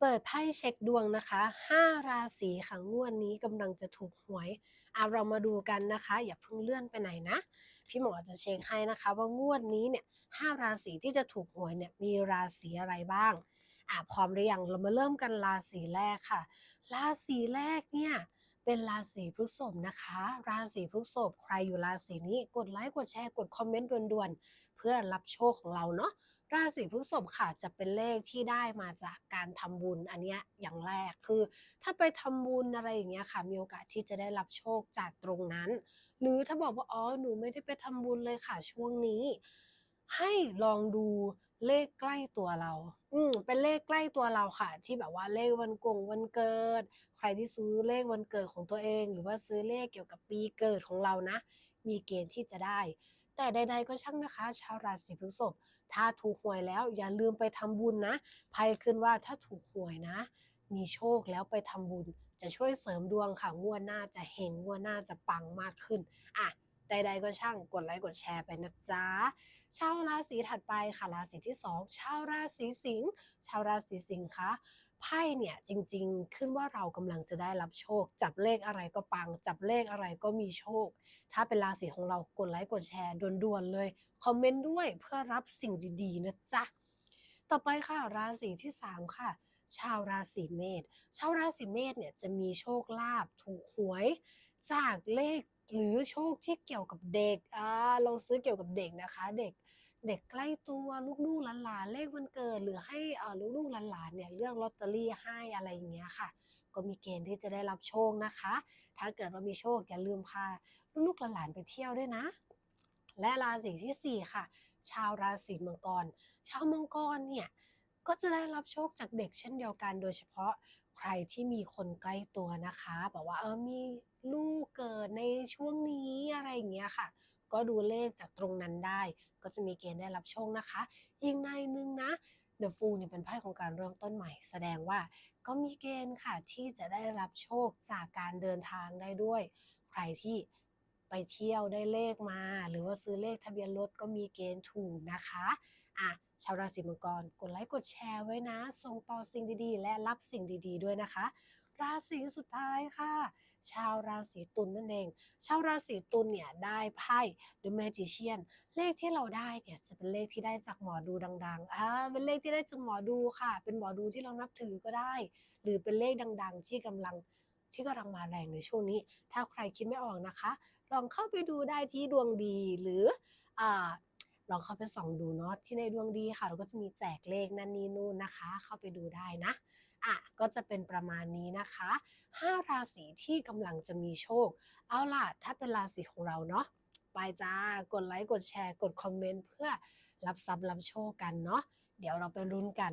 เปิดไพ่เช็คดวงนะคะ 5 ราศีค่ะงวดนี้กำลังจะถูกหวยอะเรามาดูกันนะคะ อย่าเพิ่งเลื่อนไปไหนนะ พี่หมอจะเช็คให้นะคะ ว่างวดนี้เนี่ยห้าราศีที่จะถูกหวยเนี่ยมีราศีอะไรบ้างอะพร้อมหรือยังเรามาเริ่มกันราศีแรกค่ะ ราศีแรกเนี่ยเป็นราศีพฤษภนะคะ ราศีพฤษภใครอยู่ราศีนี้กดไลค์กดแชร์กดคอมเมนต์ด่วนๆเพื่อรับโชคของเราเนาะ ราศีพฤษภค่ะจะเป็นเลขที่ได้มาจากการทำบุญอันนี้อย่างแรกคือ ถ้าไปทำบุญอะไรอย่างเงี้ยค่ะ มีโอกาสที่จะได้รับโชคจากตรงนั้น หรือถ้าบอกว่าอ๋อหนูไม่ได้ไปทำบุญเลยค่ะช่วงนี้ ให้ลองดูเลขใกล้ตัวเรา อืมเป็นเลขใกล้ตัวเราค่ะ ที่แบบว่าเลขวันกงวันเกิด ใครที่ซื้อเลขวันเกิดของตัวเอง หรือว่าซื้อเลขเกี่ยวกับปีเกิดของเรานะ มีเกณฑ์ที่จะได้ แต่ใดๆก็ช่างนะคะ ชาวราศีพฤษภถ้าถูกหวยแล้วอย่าลืมไปทำบุญนะไพ่ขึ้นว่าถ้าถูกหวยนะ มีโชคแล้วไปทำบุญ จะช่วยเสริมดวงค่ะงวดหน้าจะเฮงงวดหน้าจะปังมากขึ้นอะใดๆก็ช่างกดไลค์กดแชร์ไปนะจ๊ะ ชาวราศีถัดไปค่ะราศีที่สองชาวราศีสิงห์ชาวราศีสิงห์คะ ไพ่เนี่ยจริงๆ ขึ้นว่าเรากำลังจะได้รับโชค จับเลขอะไรก็ปัง จับเลขอะไรก็มีโชค ถ้าเป็นราศีของเรากดไลค์กดแชร์ด่วนๆเลย คอมเมนต์ด้วยเพื่อรับสิ่งดีๆนะจ๊ะ ต่อไปค่ะราศีที่ 3 ค่ะ ชาวราศีเมษ ชาวราศีเมษเนี่ยจะมีโชคลาภถูกหวย จากเลขหรือโชคที่เกี่ยวกับเด็กอ่าลองซื้อเกี่ยวกับเด็กนะคะ เด็ก เด็กใกล้ตัวลูกๆหลานๆเลขวันเกิด หรือให้อ่าลูกๆหลานๆเนี่ยเลือกลอตเตอรี่ให้อะไรอย่างเงี้ยค่ะ ก็มีเกณฑ์ที่จะได้รับโชคนะคะ ถ้าเกิดว่ามีโชคอย่าลืมพาลูกๆหลานๆไปเที่ยวด้วยนะ และราศีทีสี่4 ค่ะ ชาวราศีมังกร ชาวมังกรเนี่ยก็จะได้รับโชคจากเด็กเช่นเดียวกัน โดยเฉพาะใครที่มีคนใกล้ตัวนะคะแบบว่าเออมีลูกเกิดในช่วงนี้อะไรอย่างเงี้ยค่ะ ก็ดูเลขจากตรงนั้นได้ ก็จะมีเกณฑ์ได้รับโชคนะคะอีกในหนึ่งนะ The Fool เนี่ยเป็นไพ่ของการเริ่มต้นใหม่ แสดงว่าก็มีเกณฑ์ค่ะที่จะได้รับโชคจากการเดินทางได้ด้วย ใครที่ไปเที่ยวได้เลขมา หรือว่าซื้อเลขทะเบียนรถก็มีเกณฑ์ถูกนะคะอะชาวราศีมังกรกดไลค์กดแชร์ไว้นะ ส่งต่อสิ่งดีๆ และรับสิ่งดีๆ ด้วยนะคะ ราศีสุดท้ายค่ะ ชาวราศีตุลนนั่นเอง ชาวราศีตุลเนี่ยได้ไพ่ The Magician เลขที่เราได้เนี่ยจะเป็นเลขที่ได้จากหมอดูดังๆอ่าเป็นเลขที่ได้จากหมอดูค่ะ เป็นหมอดูที่เรานับถือก็ได้ หรือเป็นเลขดัง ๆ ที่กำลังที่กำลังมาแรงในช่วงนี้ ถ้าใครคิดไม่ออกนะคะ ลองเข้าไปดูได้ที่ดวงดีหรืออ่าลองเข้าไปส่องดูเนาะที่ในดวงดีค่ะ เราก็จะมีแจกเลขนั่นนี่นู่นนะคะ เข้าไปดูได้นะ อะก็จะเป็นประมาณนี้นะคะ 5 ราศีที่กำลังจะมีโชค เอาล่ะ ถ้าเป็นราศีของเราเนาะไปจ้ากดไลค์กดแชร์กดคอมเมนต์เพื่อรับทรัพย์รับโชคกันเนาะเดี๋ยวเราไปรุ้นกัน